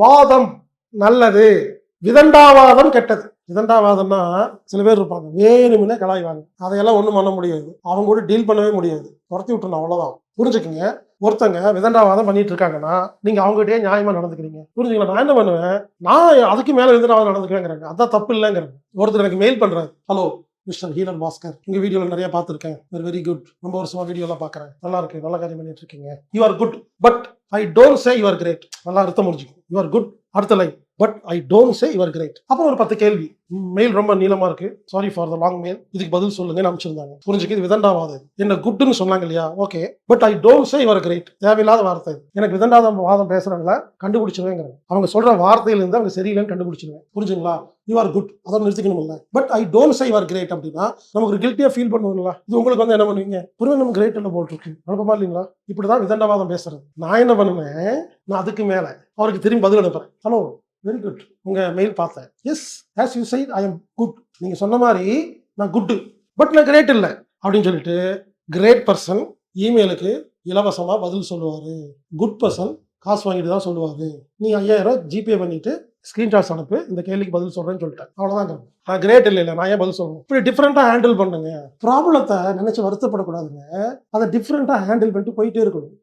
வாதம் நல்லது. விதண்டாவாதம் கெட்டது. விதண்டாவாதம்னா சில பேர் இருப்பாங்க. வேணுமுன்னே கலாய்வாங்க. அதையெல்லாம் ஒன்றும் பண்ண முடியாது. அவங்க கூட டீல் பண்ணவே முடியாது. துரத்தி விட்டுணும் அவ்வளோதான் புரிஞ்சுக்கங்க? ஒருத்தங்க விதண்டாவாதம் பண்ணிட்டு இருக்காங்கன்னா நீங்க அவங்ககிட்டயே நியாயமா நடந்துக்கிறீங்க. புரிஞ்சுங்களா? நான் என்ன பண்ணுவேன்? நான் அதுக்கு மேல விதண்டாவாதம் நடந்துக்கிறேங்கிறாங்க. அதான் தப்பு இல்லைங்கிறேன். ஒருத்தர் எனக்கு மெயில் பண்றாரு. ஹலோ மிஸ்டர் ஹீலர் பாஸ்கர் உங்க வீடியோல நிறைய பார்த்துருக்கேன். வெரி குட் ரொம்ப வருஷமா வீடியோலாம் பாக்குறேன் நல்லா இருக்கு. நல்ல காரியம் பண்ணிட்டு இருக்கீங்க. You are good but I don't say your great நல்லா அர்த்தம் முடிஞ்சுக்கும். யுவர் குட் அடுத்த line but I don't say your great அப்புறம் ஒரு பத்து கேள்வி. மெயில் ரொம்ப நீளமா இருக்கு. Sorry for the long mail இதுக்கு பதில் சொல்லுங்கன்னு அனுப்பிச்சிருந்தாங்க? புரிஞ்சுக்க இது விதண்டாவாது. என்ன குட்னு சொன்னாங்க இல்லையா? Okay but I don't say your great தேவையில்லாத வார்த்தை. எனக்கு விதண்டாத வாதம் பேசுறவங்கள கண்டுபிடிச்சிருவேங்கிறேன் அவங்க சொல்ற வார்த்தையில இருந்து அவங்க சரியில்லைன்னு கண்டுபிடிச்சிருவேன். புரிஞ்சுங்களா? யூ ஆர் குட் அதோட நிறுத்திக்கணும்ல. But I don't say you are great அப்படின்னா நமக்கு ஒரு கில்ட்டியா ஃபீல் பண்ணுவோம்ல. இது உங்களுக்கு வந்து என்ன பண்ணுவீங்க? புரியும் நம்ம கிரேட் இல்லை போட்டிருக்கு. அனுப்பமா இல்லைங்களா? இப்படிதான் விதண்டாவாதம் பேசுறது. நான் என்ன பண்ணுவேன் நான் அதுக்கு மேல. அவருக்கு திரும்பி பதில் அனுப்புறேன். ஹலோ வெரி குட் உங்க மெயில் பார்த்தேன். Yes as you said I am good நீங்க சொன்ன மாதிரி நான் குட்டு பட் நான் கிரேட் இல்லை. அப்படின்னு சொல்லிட்டு கிரேட் பர்சன் இமெயிலுக்கு இலவசமாக பதில் சொல்லுவார். குட் பர்சன் காசு வாங்கிட்டு தான் சொல்லுவார். நீ ஐயாயிரம் ஜிபே பண்ணிட்டு ஸ்க்ரீன்ஷாட்ஸ் அனுப்பு இந்த கேள்விக்கு பதில் சொல்கிறேன்னு சொல்லிட்டேன். அவ்வளோதான் நான். கிரேட் இல்லை இல்லை நான் ஏன் பதில் சொல்லணும்? இப்படி டிஃப்ரெண்ட்டாக ஹேண்டில் பண்ணுங்க. ப்ராப்ளத்தை நினச்சி வருத்தப்படக்கூடாதுங்க. அதை டிஃப்ரெண்ட்டாக ஹேண்டில் பண்ணிட்டு போயிட்டே இருக்கணும்.